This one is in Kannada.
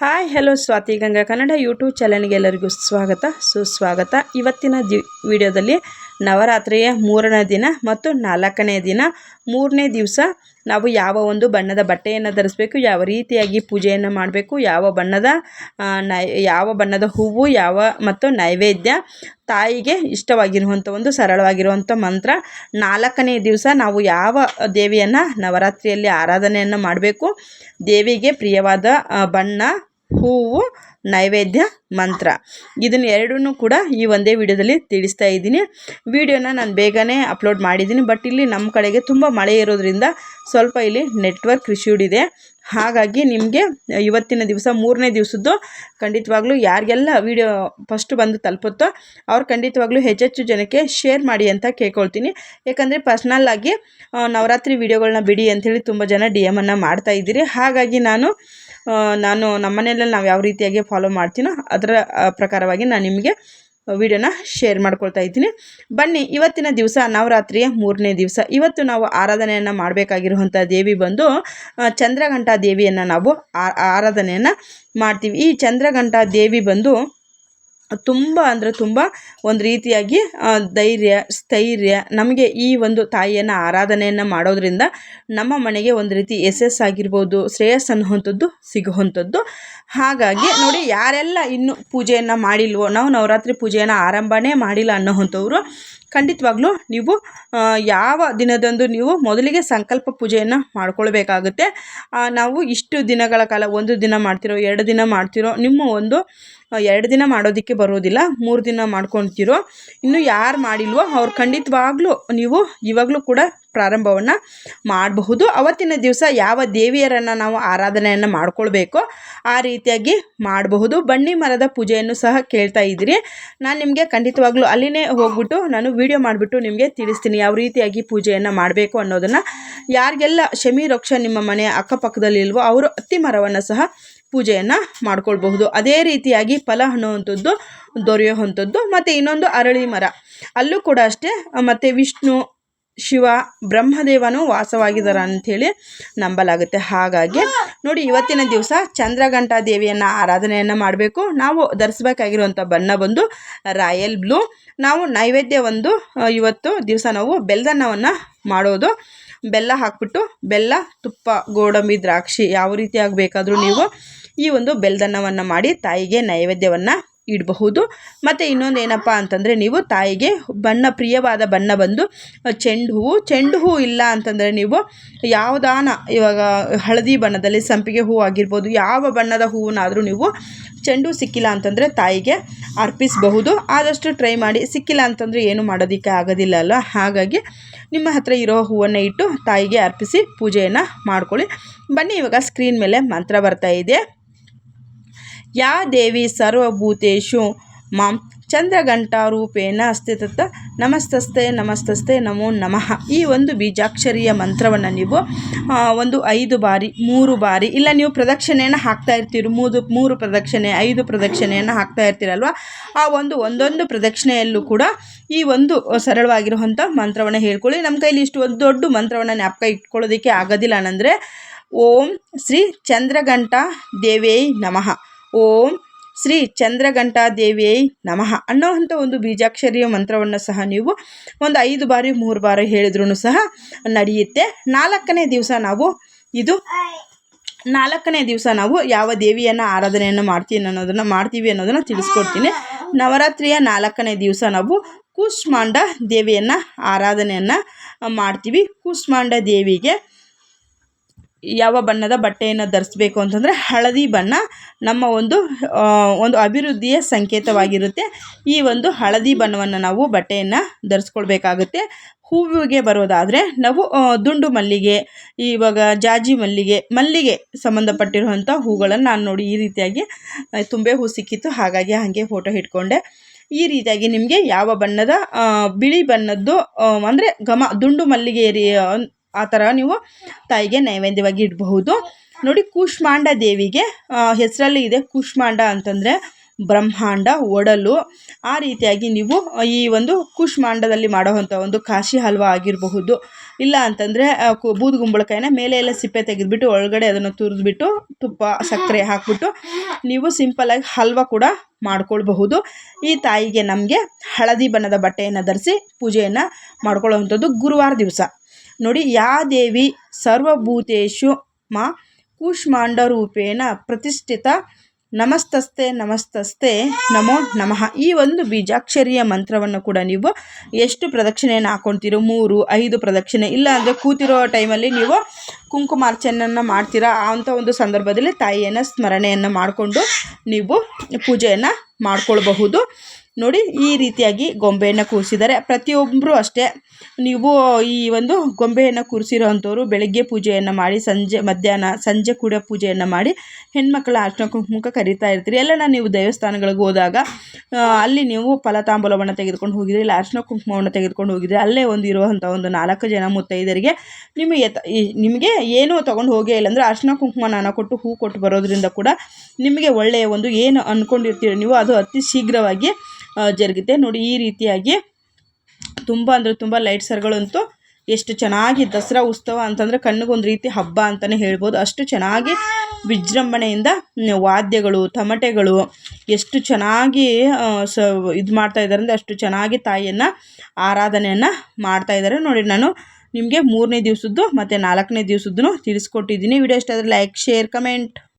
Hi hello Swathi Ganga Kannada YouTube ಚಾನಲ್ಗೆ ಎಲ್ಲರಿಗೂ ಸ್ವಾಗತ. ಸುಸ್ವಾಗತ. ಇವತ್ತಿನ ದಿ, ವಿಡಿಯೋದಲ್ಲಿ ನವರಾತ್ರಿಯ ಮೂರನೇ ದಿನ ಮತ್ತು ನಾಲ್ಕನೇ ದಿನ. ಮೂರನೇ ದಿವಸ ನಾವು ಯಾವ ಒಂದು ಬಣ್ಣದ ಬಟ್ಟೆಯನ್ನು ಧರಿಸ್ಬೇಕು, ಯಾವ ರೀತಿಯಾಗಿ ಪೂಜೆಯನ್ನು ಮಾಡಬೇಕು, ಯಾವ ಬಣ್ಣದ ಯಾವ ಬಣ್ಣದ ಹೂವು, ಯಾವ ಮತ್ತು ನೈವೇದ್ಯ, ತಾಯಿಗೆ ಇಷ್ಟವಾಗಿರುವಂಥ ಒಂದು ಸರಳವಾಗಿರುವಂಥ ಮಂತ್ರ. ನಾಲ್ಕನೇ ದಿವಸ ನಾವು ಯಾವ ದೇವಿಯನ್ನು ನವರಾತ್ರಿಯಲ್ಲಿ ಆರಾಧನೆಯನ್ನು ಮಾಡಬೇಕು, ದೇವಿಗೆ ಪ್ರಿಯವಾದ ಬಣ್ಣ ಹೂವು, ನೈವೇದ್ಯ, ಮಂತ್ರ. ಇದನ್ನು ಎರಡನ್ನೂ ಕೂಡ ಈ ಒಂದೇ ವಿಡಿಯೋದಲ್ಲಿ ತಿಳಿಸ್ತಾ ಇದ್ದೀನಿ. ವಿಡಿಯೋನ ನಾನು ಬೇಗನೆ ಅಪ್ಲೋಡ್ ಮಾಡಿದ್ದೀನಿ. ಬಟ್ ಇಲ್ಲಿ ನಮ್ಮ ಕಡೆಗೆ ತುಂಬ ಮಳೆ ಇರೋದ್ರಿಂದ ಸ್ವಲ್ಪ ಇಲ್ಲಿ ನೆಟ್ವರ್ಕ್ ಇಶ್ಯೂಡ್ ಇದೆ. ಹಾಗಾಗಿ ನಿಮಗೆ ಇವತ್ತಿನ ದಿವಸ, ಮೂರನೇ ದಿವಸದ್ದು ಖಂಡಿತವಾಗ್ಲೂ ಯಾರಿಗೆಲ್ಲ ವಿಡಿಯೋ ಫಸ್ಟ್ ಬಂದು ತಲುಪುತ್ತೋ ಅವ್ರು ಖಂಡಿತವಾಗ್ಲೂ ಹೆಚ್ಚೆಚ್ಚು ಜನಕ್ಕೆ ಶೇರ್ ಮಾಡಿ ಅಂತ ಕೇಳ್ಕೊಳ್ತೀನಿ. ಯಾಕಂದರೆ ಪರ್ಸ್ನಲ್ ಆಗಿ ನವರಾತ್ರಿ ವಿಡಿಯೋಗಳನ್ನ ಬಿಡಿ ಅಂಥೇಳಿ ತುಂಬ ಜನ ಡಿ ಎಮನ್ನು ಮಾಡ್ತಾ ಇದ್ದೀರಿ. ಹಾಗಾಗಿ ನಾನು ನಾನು ನಮ್ಮ ಮನೆಯಲ್ಲಿ ನಾವು ಯಾವ ರೀತಿಯಾಗಿ ಫಾಲೋ ಮಾಡ್ತೀನೋ ಅದರ ಪ್ರಕಾರವಾಗಿ ನಾನು ನಿಮಗೆ ವಿಡಿಯೋನ ಶೇರ್ ಮಾಡ್ಕೊಳ್ತಾ ಇದ್ದೀನಿ. ಬನ್ನಿ, ಇವತ್ತಿನ ದಿವಸ, ನವರಾತ್ರಿಯ ಮೂರನೇ ದಿವಸ. ಇವತ್ತು ನಾವು ಆರಾಧನೆಯನ್ನು ಮಾಡಬೇಕಾಗಿರುವಂಥ ದೇವಿ ಬಂದು ಚಂದ್ರಘಂಟಾ ದೇವಿಯನ್ನು ನಾವು ಆರಾಧನೆಯನ್ನು ಮಾಡ್ತೀವಿ. ಈ ಚಂದ್ರಘಂಟಾ ದೇವಿ ಬಂದು ತುಂಬ ಅಂದರೆ ತುಂಬ ಒಂದು ರೀತಿಯಾಗಿ ಧೈರ್ಯ, ಸ್ಥೈರ್ಯ, ನಮಗೆ ಈ ಒಂದು ತಾಯಿಯನ್ನು ಆರಾಧನೆಯನ್ನು ಮಾಡೋದ್ರಿಂದ ನಮ್ಮ ಮನೆಗೆ ಒಂದು ರೀತಿ ಯಶಸ್ಸಾಗಿರ್ಬೋದು ಶ್ರೇಯಸ್ ಅನ್ನುವಂಥದ್ದು ಸಿಗುವಂಥದ್ದು. ಹಾಗಾಗಿ ನೋಡಿ ಯಾರೆಲ್ಲ ಇನ್ನೂ ಪೂಜೆಯನ್ನು ಮಾಡಿಲ್ವೋ, ನಾವು ನವರಾತ್ರಿ ಪೂಜೆಯನ್ನು ಆರಂಭನೇ ಮಾಡಿಲ್ಲ ಅನ್ನೋವಂಥವ್ರು ಖಂಡಿತವಾಗ್ಲೂ ನೀವು ಯಾವ ದಿನದಂದು ನೀವು ಮೊದಲಿಗೆ ಸಂಕಲ್ಪ ಪೂಜೆಯನ್ನು ಮಾಡ್ಕೊಳ್ಬೇಕಾಗುತ್ತೆ. ನಾವು ಇಷ್ಟು ದಿನಗಳ ಕಾಲ ಒಂದು ದಿನ ಮಾಡ್ತಿರೋ, ಎರಡು ದಿನ ಮಾಡ್ತಿರೋ, ನಿಮ್ಮ ಒಂದು ಎರಡು ದಿನ ಮಾಡೋದಕ್ಕೆ ಬರೋದಿಲ್ಲ, ಮೂರು ದಿನ ಮಾಡ್ಕೊತಿರೋ ಇನ್ನು ಯಾರು ಮಾಡಿಲ್ವೋ ಅವ್ರು ಖಂಡಿತವಾಗ್ಲೂ ನೀವು ಇವಾಗಲೂ ಕೂಡ ಪ್ರಾರಂಭವನ್ನು ಮಾಡಬಹುದು. ಅವತ್ತಿನ ದಿವಸ ಯಾವ ದೇವಿಯರನ್ನು ನಾವು ಆರಾಧನೆಯನ್ನು ಮಾಡಿಕೊಳ್ಬೇಕೋ ಆ ರೀತಿಯಾಗಿ ಮಾಡಬಹುದು. ಬನ್ನಿ ಮರದ ಪೂಜೆಯನ್ನು ಸಹ ಕೇಳ್ತಾ ಇದ್ದೀರಿ. ನಾನು ನಿಮಗೆ ಖಂಡಿತವಾಗ್ಲೂ ಅಲ್ಲಿನೇ ಹೋಗ್ಬಿಟ್ಟು ನಾನು ವಿಡಿಯೋ ಮಾಡಿಬಿಟ್ಟು ನಿಮಗೆ ತಿಳಿಸ್ತೀನಿ ಯಾವ ರೀತಿಯಾಗಿ ಪೂಜೆಯನ್ನು ಮಾಡಬೇಕು ಅನ್ನೋದನ್ನು. ಯಾರಿಗೆಲ್ಲ ಶಮಿ ವೃಕ್ಷ ನಿಮ್ಮ ಮನೆ ಅಕ್ಕಪಕ್ಕದಲ್ಲಿ ಇಲ್ವೋ ಅವರು ಅತ್ತಿ ಮರವನ್ನು ಸಹ ಪೂಜೆಯನ್ನು ಮಾಡ್ಕೊಳ್ಬಹುದು. ಅದೇ ರೀತಿಯಾಗಿ ಫಲ ಅನ್ನುವಂಥದ್ದು ದೊರೆಯುವಂಥದ್ದು, ಮತ್ತು ಇನ್ನೊಂದು ಅರಳಿ ಮರ. ಅಲ್ಲೂ ಕೂಡ ಅಷ್ಟೇ, ಮತ್ತು ವಿಷ್ಣು ಶಿವ ಬ್ರಹ್ಮದೇವನು ವಾಸವಾಗಿದ್ದಾರೆ ಅಂಥೇಳಿ ನಂಬಲಾಗುತ್ತೆ. ಹಾಗಾಗಿ ನೋಡಿ, ಇವತ್ತಿನ ದಿವಸ ಚಂದ್ರಘಂಟಾ ದೇವಿಯನ್ನು ಆರಾಧನೆಯನ್ನು ಮಾಡಬೇಕು. ನಾವು ಧರಿಸ್ಬೇಕಾಗಿರುವಂಥ ಬಣ್ಣ ಬಂದು ರಾಯಲ್ ಬ್ಲೂ. ನಾವು ನೈವೇದ್ಯ ಒಂದು ಇವತ್ತು ದಿವಸ ನಾವು ಬೆಲ್ಲದನ್ನವನ್ನು ಮಾಡೋದು. ಬೆಲ್ಲ ಹಾಕ್ಬಿಟ್ಟು, ಬೆಲ್ಲ, ತುಪ್ಪ, ಗೋಡಂಬಿ, ದ್ರಾಕ್ಷಿ ಯಾವ ರೀತಿಯಾಗಿ ಬೇಕಾದರೂ ನೀವು ಈ ಒಂದು ಬೆಲ್ದನ್ನವನ್ನು ಮಾಡಿ ತಾಯಿಗೆ ನೈವೇದ್ಯವನ್ನು ಇಡಬಹುದು. ಮತ್ತು ಇನ್ನೊಂದು ಏನಪ್ಪ ಅಂತಂದರೆ ನೀವು ತಾಯಿಗೆ ಬಣ್ಣ, ಪ್ರಿಯವಾದ ಬಣ್ಣ ಬಂದು ಚೆಂಡು ಹೂವು ಚೆಂಡು ಹೂವು ಇಲ್ಲ ಅಂತಂದರೆ ನೀವು ಯಾವುದಾನ ಇವಾಗ ಹಳದಿ ಬಣ್ಣದಲ್ಲಿ ಸಂಪಿಗೆ ಹೂವು ಆಗಿರ್ಬೋದು, ಯಾವ ಬಣ್ಣದ ಹೂವನ್ನಾದರೂ ನೀವು ಚೆಂಡು ಸಿಕ್ಕಿಲ್ಲ ಅಂತಂದರೆ ತಾಯಿಗೆ ಅರ್ಪಿಸಬಹುದು. ಆದಷ್ಟು ಟ್ರೈ ಮಾಡಿ. ಸಿಕ್ಕಿಲ್ಲ ಅಂತಂದರೆ ಏನು ಮಾಡೋದಕ್ಕೆ ಆಗೋದಿಲ್ಲ ಅಲ್ಲ ಹಾಗಾಗಿ ನಿಮ್ಮ ಹತ್ರ ಇರೋ ಹೂವನ್ನು ಇಟ್ಟು ತಾಯಿಗೆ ಅರ್ಪಿಸಿ ಪೂಜೆಯನ್ನು ಮಾಡ್ಕೊಳ್ಳಿ. ಬನ್ನಿ, ಇವಾಗ ಸ್ಕ್ರೀನ್ ಮೇಲೆ ಮಂತ್ರ ಬರ್ತಾ ಇದೆ. ಯಾ ದೇವಿ ಸರ್ವಭೂತೇಶು? ಮಾಂ ಚಂದ್ರಘಂಟಾರೂಪೇಣ ಅಸ್ತಿತತ್ತ ನಮಸ್ತಸ್ತೆ ನಮಸ್ತಸ್ತೆ ನಮೋ ನಮಃ. ಈ ಒಂದು ಬೀಜಾಕ್ಷರಿಯ ಮಂತ್ರವನ್ನು ನೀವು ಒಂದು ಐದು ಬಾರಿ, ಮೂರು ಬಾರಿ, ಇಲ್ಲ ನೀವು ಪ್ರದಕ್ಷಿಣೆಯನ್ನು ಹಾಕ್ತಾ ಇರ್ತೀರಿ ಮೂರು ಮೂರು ಪ್ರದಕ್ಷಿಣೆ, ಐದು ಪ್ರದಕ್ಷಿಣೆಯನ್ನು ಹಾಕ್ತಾ ಇರ್ತೀರಲ್ವ? ಆ ಒಂದು ಒಂದೊಂದು ಪ್ರದಕ್ಷಿಣೆಯಲ್ಲೂ ಕೂಡ ಈ ಒಂದು ಸರಳವಾಗಿರುವಂಥ ಮಂತ್ರವನ್ನು ಹೇಳ್ಕೊಳ್ಳಿ. ನಮ್ಮ ಕೈಲಿ ಇಷ್ಟು ಒಂದು ದೊಡ್ಡ ಮಂತ್ರವನ್ನು ಜ್ಞಾಪಕ ಇಟ್ಕೊಳ್ಳೋದಕ್ಕೆ ಆಗೋದಿಲ್ಲ. ಅನ್ನಂದರೆ ಓಂ ಶ್ರೀ ಚಂದ್ರಘಂಟ ದೇವೇ ನಮಃ. ಓಂ ಶ್ರೀ ಚಂದ್ರಘಂಟಾ ದೇವಿಯೈ ನಮಃ ಅನ್ನೋವಂಥ ಒಂದು ಬೀಜಾಕ್ಷರಿಯ ಮಂತ್ರವನ್ನು ಸಹ ನೀವು ಒಂದು ಐದು ಬಾರಿ ಮೂರು ಬಾರಿ ಹೇಳಿದ್ರೂ ಸಹ ನಡೆಯುತ್ತೆ. ನಾಲ್ಕನೇ ದಿವಸ ನಾವು ಇದು ನಾಲ್ಕನೇ ದಿವಸ ನಾವು ಯಾವ ದೇವಿಯನ್ನು ಆರಾಧನೆಯನ್ನು ಮಾಡ್ತೀನಿ ಅನ್ನೋದನ್ನು ಮಾಡ್ತೀವಿ ಅನ್ನೋದನ್ನು ತಿಳಿಸ್ಕೊಡ್ತೀನಿ. ನವರಾತ್ರಿಯ ನಾಲ್ಕನೇ ದಿವಸ ನಾವು ಕೂಷ್ಮಾಂಡ ದೇವಿಯನ್ನು ಆರಾಧನೆಯನ್ನು ಮಾಡ್ತೀವಿ. ಕೂಷ್ಮಾಂಡ ದೇವಿಗೆ ಯಾವ ಬಣ್ಣದ ಬಟ್ಟೆಯನ್ನು ಧರಿಸ್ಬೇಕು ಅಂತಂದರೆ ಹಳದಿ ಬಣ್ಣ, ನಮ್ಮ ಒಂದು ಒಂದು ಅಭಿವೃದ್ಧಿಯ ಸಂಕೇತವಾಗಿರುತ್ತೆ. ಈ ಒಂದು ಹಳದಿ ಬಣ್ಣವನ್ನು ನಾವು ಬಟ್ಟೆಯನ್ನು ಧರಿಸ್ಕೊಳ್ಬೇಕಾಗುತ್ತೆ. ಹೂವಿಗೆ ಬರೋದಾದರೆ ನಾವು ದುಂಡು ಮಲ್ಲಿಗೆ, ಇವಾಗ ಜಾಜಿ ಮಲ್ಲಿಗೆ ಮಲ್ಲಿಗೆ ಸಂಬಂಧಪಟ್ಟಿರುವಂಥ ಹೂಗಳನ್ನು ನಾನು ನೋಡಿ ಈ ರೀತಿಯಾಗಿ ತುಂಬೆ ಹೂ ಸಿಕ್ಕಿತ್ತು. ಹಾಗಾಗಿ ಹಾಗೆ ಫೋಟೋ ಹಿಡ್ಕೊಂಡೆ. ಈ ರೀತಿಯಾಗಿ ನಿಮಗೆ ಯಾವ ಬಣ್ಣದ ಬಿಳಿ ಬಣ್ಣದ್ದು ಅಂದರೆ ಘಮ, ದುಂಡು ಮಲ್ಲಿಗೆ ಆ ಥರ ನೀವು ತಾಯಿಗೆ ನೈವೇದ್ಯವಾಗಿ ಇಡಬಹುದು. ನೋಡಿ ಕೂಷ್ಮಾಂಡ ದೇವಿಗೆ ಹೆಸರಲ್ಲಿ ಇದೆ ಕೂಷ್ಮಾಂಡ ಅಂತಂದರೆ ಬ್ರಹ್ಮಾಂಡ, ಒಡಲು. ಆ ರೀತಿಯಾಗಿ ನೀವು ಈ ಒಂದು ಕೂಷ್ಮಾಂಡದಲ್ಲಿ ಮಾಡುವಂಥ ಒಂದು ಕಾಶಿ ಹಲ್ವ ಆಗಿರಬಹುದು. ಇಲ್ಲ ಅಂತಂದರೆ ಬೂದುಗುಂಬಳಕಾಯಿನ ಮೇಲೆ ಎಲ್ಲ ಸಿಪ್ಪೆ ತೆಗೆದುಬಿಟ್ಟು ಒಳಗಡೆ ಅದನ್ನು ತುರಿದ್ಬಿಟ್ಟು ತುಪ್ಪ, ಸಕ್ಕರೆ ಹಾಕ್ಬಿಟ್ಟು ನೀವು ಸಿಂಪಲಾಗಿ ಹಲ್ವ ಕೂಡ ಮಾಡ್ಕೊಳ್ಬಹುದು. ಈ ತಾಯಿಗೆ ನಮಗೆ ಹಳದಿ ಬಣ್ಣದ ಬಟ್ಟೆಯನ್ನು ಧರಿಸಿ ಪೂಜೆಯನ್ನು ಮಾಡ್ಕೊಳ್ಳೋವಂಥದ್ದು ಗುರುವಾರ ದಿವಸ. ನೋಡಿ, ಯಾ ದೇವಿ ಸರ್ವಭೂತೇಶು ಮಾ ಕೂಷ್ಮಾಂಡ ರೂಪೇಣ ಪ್ರತಿಷ್ಠಿತ ನಮಸ್ತಸ್ತೆ ನಮಸ್ತಸ್ತೆ ನಮೋ ನಮಃ. ಈ ಒಂದು ಬೀಜಾಕ್ಷರಿಯ ಮಂತ್ರವನ್ನು ಕೂಡ ನೀವು ಎಷ್ಟು ಪ್ರದಕ್ಷಿಣೆಯನ್ನು ಹಾಕ್ಕೊಳ್ತೀರೋ ಮೂರು, ಐದು ಪ್ರದಕ್ಷಿಣೆ ಇಲ್ಲ ಅಂದರೆ ಕೂತಿರೋ ಟೈಮಲ್ಲಿ ನೀವು ಕುಂಕುಮಾರ್ಚನೆಯನ್ನು ಮಾಡ್ತೀರಾ ಅಂಥ ಒಂದು ಸಂದರ್ಭದಲ್ಲಿ ತಾಯಿಯನ್ನು ಸ್ಮರಣೆಯನ್ನು ಮಾಡಿಕೊಂಡು ನೀವು ಪೂಜೆಯನ್ನು ಮಾಡ್ಕೊಳ್ಬಹುದು. ನೋಡಿ, ಈ ರೀತಿಯಾಗಿ ಗೊಂಬೆಯನ್ನು ಕೂರಿಸಿದ್ದಾರೆ. ಪ್ರತಿಯೊಬ್ಬರು ಅಷ್ಟೇ. ನೀವು ಈ ಒಂದು ಗೊಂಬೆಯನ್ನು ಕೂರಿಸಿರೋ ಅಂಥವ್ರು ಬೆಳಗ್ಗೆ ಪೂಜೆಯನ್ನು ಮಾಡಿ, ಸಂಜೆ ಮಧ್ಯಾಹ್ನ, ಸಂಜೆ ಕೂಡ ಪೂಜೆಯನ್ನು ಮಾಡಿ, ಹೆಣ್ಮಕ್ಳ ಅರ್ಚನ ಕುಂಕುಮಕ್ಕೆ ಕರಿತಾ ಇರ್ತೀರಿ. ಎಲ್ಲ ನೀವು ದೇವಸ್ಥಾನಗಳಿಗೆ ಹೋದಾಗ ಅಲ್ಲಿ ನೀವು ಫಲತಾಂಬೂಲವನ್ನು ತೆಗೆದುಕೊಂಡು ಹೋಗಿದ್ರಿ, ಇಲ್ಲ ಅರ್ಚನ ಕುಂಕುಮವನ್ನು ತೆಗೆದುಕೊಂಡು ಹೋಗಿದ್ರಿ, ಅಲ್ಲೇ ಒಂದು ಇರುವಂಥ ಒಂದು ನಾಲ್ಕು ಜನ ಮುತ್ತೈದರಿಗೆ ನಿಮಗೆ ನಿಮಗೆ ಏನೂ ತೊಗೊಂಡು ಹೋಗೇ ಇಲ್ಲ ಅಂದರೆ ಅರ್ಚನ ಕುಂಕುಮ ನಾನು ಕೊಟ್ಟು ಹೂ ಕೊಟ್ಟು ಬರೋದ್ರಿಂದ ಕೂಡ ನಿಮಗೆ ಒಳ್ಳೆಯ ಒಂದು ಏನು ಅಂದ್ಕೊಂಡಿರ್ತೀರಿ ನೀವು ಅದು ಅತಿ ಶೀಘ್ರವಾಗಿ ಜರುಗುತ್ತೆ. ನೋಡಿ, ಈ ರೀತಿಯಾಗಿ ತುಂಬ ಅಂದರೆ ತುಂಬ ಲೈಟ್ ಸರ್ಗಳಂತೂ ಎಷ್ಟು ಚೆನ್ನಾಗಿ ದಸರಾ ಉತ್ಸವ ಅಂತಂದರೆ ಕಣ್ಣಿಗೊಂದು ರೀತಿ ಹಬ್ಬ ಅಂತಲೇ ಹೇಳ್ಬೋದು. ಅಷ್ಟು ಚೆನ್ನಾಗಿ ವಿಜೃಂಭಣೆಯಿಂದ ವಾದ್ಯಗಳು, ತಮಟೆಗಳು ಎಷ್ಟು ಚೆನ್ನಾಗಿ ಸ, ಇದು ಮಾಡ್ತಾ ಇದ್ದಾರೆ ಅಂದರೆ ಅಷ್ಟು ಚೆನ್ನಾಗಿ ತಾಯಿಯನ್ನು ಆರಾಧನೆಯನ್ನು ಮಾಡ್ತಾ ಇದ್ದಾರೆ. ನೋಡಿ, ನಾನು ನಿಮಗೆ ಮೂರನೇ ದಿವಸದ್ದು ಮತ್ತು ನಾಲ್ಕನೇ ದಿವಸದ್ದು ತಿಳಿಸ್ಕೊಟ್ಟಿದ್ದೀನಿ. ವಿಡಿಯೋ ಇಷ್ಟ ಲೈಕ್ ಶೇರ್ ಕಮೆಂಟ್